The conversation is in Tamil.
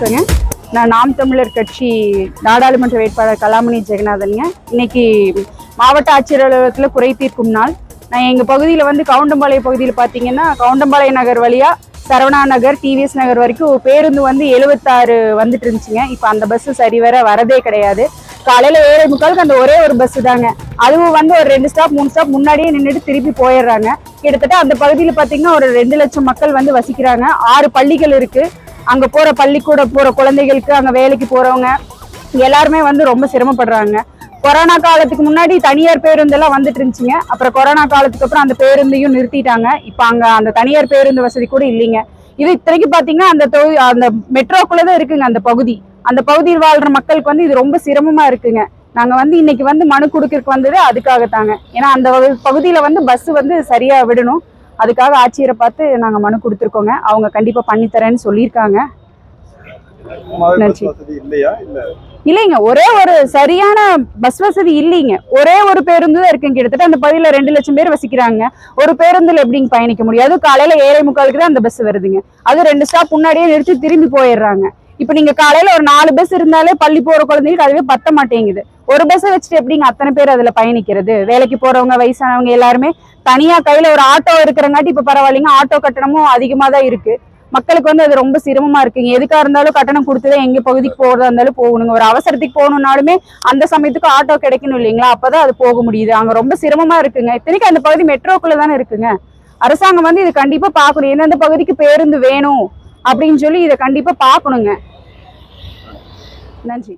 வணக்கங்க. நான் நாம் தமிழர் கட்சி நாடாளுமன்ற வேட்பாளர் கலாமணி ஜெகநாதனுங்க. இன்னைக்கு மாவட்ட ஆட்சியர் அலுவலகத்தில் குறை தீர்க்கும் நாள். நான் எங்கள் பகுதியில் வந்து கவுண்டம்பாளையம் பகுதியில் பார்த்தீங்கன்னா கவுண்டம்பாளையம் நகர் வழியாக சரவணா நகர் டிவிஎஸ் நகர் வரைக்கும் பேருந்து வந்து எழுபத்தாறு வந்துட்டு இருந்துச்சுங்க. இப்போ அந்த பஸ்ஸு சரிவர வரதே கிடையாது. காலையில் ஏழை முக்காலுக்கு அந்த ஒரே ஒரு பஸ்ஸு தாங்க. அதுவும் வந்து ஒரு ரெண்டு ஸ்டாப் மூணு ஸ்டாப் முன்னாடியே நின்றுட்டு திருப்பி போயிடுறாங்க. கிட்டத்தட்ட அந்த பகுதியில் பார்த்தீங்கன்னா ஒரு ரெண்டு லட்சம் மக்கள் வந்து வசிக்கிறாங்க. ஆறு பள்ளிகள் இருக்குது அங்க போற பள்ளிக்கூட போற குழந்தைகளுக்கு அங்க வேலைக்கு போறவங்க எல்லாருமே வந்து ரொம்ப சிரமப்படுறாங்க. கொரோனா காலத்துக்கு முன்னாடி தனியார் பேருந்தெல்லாம் வந்துட்டு இருந்துச்சுங்க. அப்புறம் கொரோனா காலத்துக்கு அப்புறம் அந்த பேருந்தையும் நிறுத்திட்டாங்க. இப்போ அங்க அந்த தனியார் பேருந்து வசதி கூட இல்லைங்க. இது இத்தனைக்கு பாத்தீங்கன்னா அந்த தொகு அந்த மெட்ரோக்குள்ளதான் இருக்குங்க அந்த பகுதி. அந்த பகுதியில் வாழ்ற மக்களுக்கு வந்து இது ரொம்ப சிரமமா இருக்குங்க. நாங்க வந்து இன்னைக்கு வந்து மனு கொடுக்கறதுக்கு வந்தது அதுக்காகத்தாங்க. ஏன்னா அந்த வகு- பகுதியில வந்து பஸ் வந்து சரியா விடணும். அதுக்காக ஆட்சியரை பார்த்து நாங்க மனு கொடுத்துருக்கோங்க. அவங்க கண்டிப்பா பண்ணித்தரேன்னு சொல்லியிருக்காங்க. நன்றி. இல்லைங்க ஒரே ஒரு சரியான பஸ் வசதி இல்லைங்க. ஒரே ஒரு பேருந்து தான் இருக்குங்க. கிட்டத்தட்ட அந்த பகுதியில ரெண்டு லட்சம் பேர் வசிக்கிறாங்க. ஒரு பேருந்துல எப்படிங்க பயணிக்க முடியும்? அதுவும் காலையில ஏழை முக்காலுக்கு தான் அந்த பஸ் வருதுங்க. அது ரெண்டு ஸ்டாப் முன்னாடியே நிறுத்தி திரும்பி போயிடுறாங்க. இப்போ நீங்க காலையில ஒரு நாலு பஸ் இருந்தாலே பள்ளி போற குழந்தைகளுக்கு அதுவே பத்த மாட்டேங்குது. ஒரு பஸ்ஸை வச்சுட்டு எப்படிங்க அத்தனை பேர் அதுல பயணிக்கிறது? வேலைக்கு போறவங்க வயசானவங்க எல்லாருமே தனியா கையில ஒரு ஆட்டோ இருக்கிறங்காட்டி இப்ப பரவாயில்லைங்க ஆட்டோ கட்டணமும் அதிகமா தான் இருக்கு. மக்களுக்கு வந்து அது ரொம்ப சிரமமா இருக்குங்க. எதுக்கா இருந்தாலும் கட்டணம் கொடுத்துதான் எங்க பகுதிக்கு போறதா இருந்தாலும் போகணுங்க. ஒரு அவசரத்துக்கு போகணும்னாலுமே அந்த சமயத்துக்கு ஆட்டோ கிடைக்கணும் இல்லைங்களா? அப்பதான் அது போக முடியுது. அங்க ரொம்ப சிரமமா இருக்குங்க. இத்தனைக்கு அந்த பகுதி மெட்ரோக்குள்ள தானே இருக்குங்க. அரசாங்கம் வந்து இது கண்டிப்பா பார்க்கணும். எந்தெந்த பகுதிக்கு பேருந்து வேணும்? அப்படின்னு சொல்லி இதை கண்டிப்பா பார்க்கணுங்க. நன்றி.